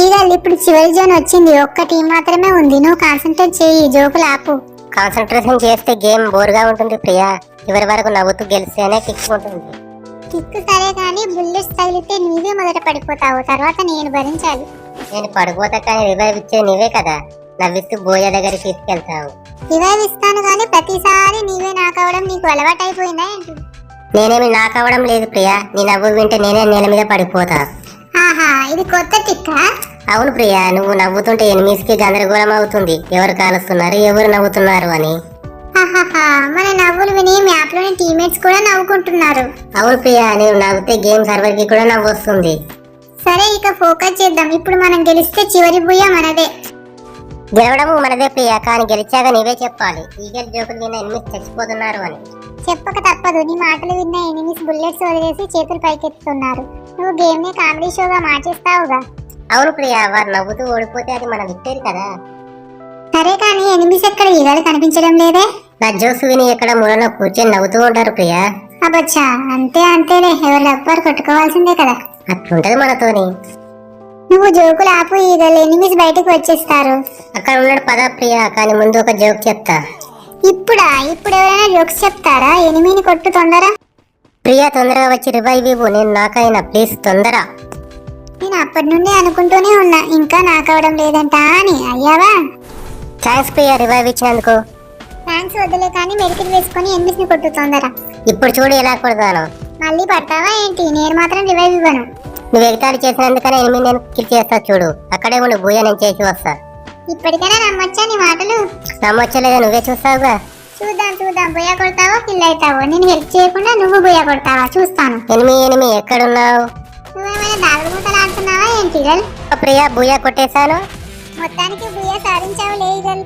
Eagle ఇప్పుడు చివరి zone వచ్చింది. ఒక్క టీం మాత్రమే ఉంది. నువ్వు కాన్సన్ట్రేట్ చేయి. జోకులు ఆపు. కాన్సన్ట్రేషన్ చేస్తే గేమ్ బోర్గా ఉంటుంది ప్రియా. చివరి వరకు నవ్వుతూ గెలిస్తేనే కిక్ ఉంటుంది. కిక్ సరే కానీ బుల్లెట్స్ తగిలితే నీవే మొదట పడిపోతావు. తర్వాత నేను భరించాలి. నేను పడిపోతా కానీ రివైవ్ ఇచ్చేది నీవే కదా. నవ్విస్తూ బోయ దగ్గరికి తీసుకెళ్తావు. రివైవ్ ఇస్తాను కానీ ప్రతిసారి నీవే నాకవడం నీకు అలవాటైపోయిందా ఏంటి? నేనేమి నాకవడం లేదు ప్రియా. నీ నవ్వు వింటే నేనే నేల మీద పడిపోతా. ఆహా ఇది కొత్త టిక్కా? అవును ప్రియా నువ్వు నవ్వుతుంటే ఎనిమిదికి గందరగోళం అవుతుంది. ఎవరు కాలుస్తున్నారు ఎవరు నవ్వుతున్నారు అని. మన నవ్వులు విని మ్యాప్లోని టీమేట్స్ కూడా నవ్వుకుంటున్నారు. అవును ప్రియా నువ్వు నవ్వుతే గేమ్ సర్వర్కి కూడా నవ్వు వస్తుంది సరే ఇక ఫోకస్ చేద్దాం. ఇప్పుడు మనం గెలిస్తే చివరి బుయ్య మనదే. గెలవడం మనదే ప్రియా కానీ గెలిచాక నీవే చెప్పాలి. ఈగల్ జోకులు విన్న ఎనిమిది చచ్చిపోతున్నారు అని. చెప్పక తప్పదు. నీ మాటలు విన్న ఎనిమిస్ బుల్లెట్స్ వదిలేసి చేతులు పైకెత్తుతున్నారు. నువ్వు గేమ్ని కామెడీ షోగా మార్చేస్తావుగా. అవును ప్రియా వారు నవ్వుతూ ఓడిపోతే అది మన విక్టరీ కదా. సరే కానీ ఎనిమిస్ ఎక్కడ ఈగలు కనిపించడం లేదే? నా జోసు విని ఎక్కడ మూలలో కూర్చొని నవ్వుతూ ఉంటారు ప్రియా. అబ్బచ్చా అంతే అంతేలే. ఎవరు ఎవ్వరు కొట్టుకోవాల్సిందే కదా. అట్లుంటది మనతోని. నువ్వు జోకులు ఆపు ఈగలు ఎనిమిస్ బయటకు వచ్చేస్తారు. అక్కడ ఉన్నాడు పద ప్రియా కానీ ముందు ఒక జోక్ చెప్తా. ఇప్పుడా? ఇప్పుడు ఎవరైనా జోక్స్ చెప్తారా? ఎనిమిని కొట్టు తొందర. ప్రియా తొందరగా వచ్చి రివైవ్ ఇవ్వు. నేను నాకైనా ప్లీజ్ తొందర. నేను అప్పటి నుండి అనుకుంటూనే ఉన్నా. ఇంకా నాకవడం లేదంట అని. అయ్యావా? థ్యాంక్స్ ప్రియా రివైవ్ ఇచ్చినందుకు. థ్యాంక్స్ వద్దులే కానీ మెడికల్ వేసుకొని ఎనిమిస్ని కొట్టు తొందర. ఇప్పుడు చూడు ఎలా కొడతాను. మళ్ళీ పడతావా ఏంటి? నేను మాత్రం రివైవ్ ఇవ్వను. నువ్వు ఎగతాళి చేసినందుకనే ఎనిమిది నేను కిల్ చేస్తా చూడు. అక్కడే ఉండు భూయ నేను చేసి వస్తా. ఇప్పటికైనా నమ్మొచ్చా నీ మాటలు? నమ్మొచ్చలేదా నువ్వే చూస్తావుగా? చూద్దాం చూద్దాం. బొయ్య కొడతావో కిల్ అవుతావో? నేను హెల్ప్ చేయకుండా నువ్వు బొయ్య కొడతావా? చూస్తాను. ఎనిమిది ఎనిమిది ఎక్కడున్నావు? నువ్వేమైనా దాగుడుమూతలు ఆడుతున్నావా ఏంటి ప్రియా భూయ కొట్టేశాను. మొత్తానికి బుయ్య సాధించావు లేగల్